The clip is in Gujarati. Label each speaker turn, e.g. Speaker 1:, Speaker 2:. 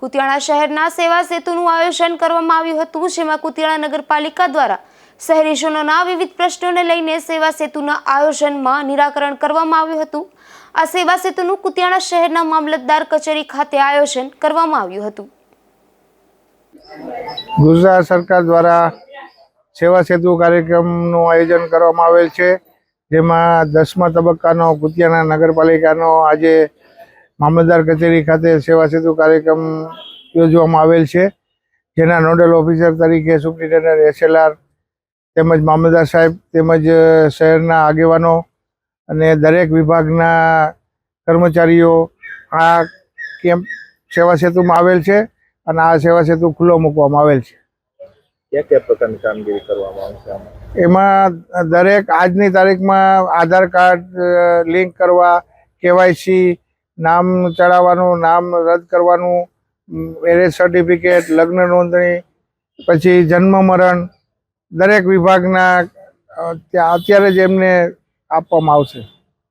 Speaker 1: કુતિયાણા શહેરના સેવા સેતુનું આયોજન કરવામાં આવ્યું હતું, જેમાં કુતિયાણા નગરપાલિકા દ્વારા શહેરીજનોના વિવિધ પ્રશ્નોને લઈને સેવા સેતુના આયોજનમાં નિરાકરણ કરવામાં આવ્યું હતું. આ સેવા સેતુનું કુતિયાણા શહેરના મામલતદાર કચેરી ખાતે આયોજન કરવામાં આવ્યું હતું.
Speaker 2: ગુજરાત સરકાર દ્વારા સેવા સેતુ કાર્યક્રમનું આયોજન કરવામાં આવેલ છે, જેમાં દસમા તબક્કાનો કુતિયાણા નગરપાલિકાનો આજે મામલતદાર કચેરી ખાતે સેવા સેતુ કાર્યક્રમ યોજવામાં આવેલ છે જેના નોડલ ઓફિસર તરીકે સુપ્રિન્ટેન્ડન્ટ એસએલઆર તેમજ મામલતદાર સાહેબ તેમજ શહેરના આગેવાનો અને દરેક વિભાગના કર્મચારીઓ આ કેમ્પ સેવા સેતુમાં આવેલ છે અને આ સેવા સેતુ ખુલ્લો મૂકવામાં આવેલ છે.
Speaker 3: કયા કયા પ્રકારની કામગીરી કરવામાં આવશે
Speaker 2: એમાં દરેક આજની તારીખમાં આધાર કાર્ડ લિંક કરવા કેવાયસી નામ ચડાવવાનું, નામ રદ કરવાનું મેરેજ સર્ટિફિકેટ લગ્ન નોંધણી, પછી જન્મ મરણ, દરેક વિભાગના ત્યાં અત્યારે જ એમને આપવામાં આવશે.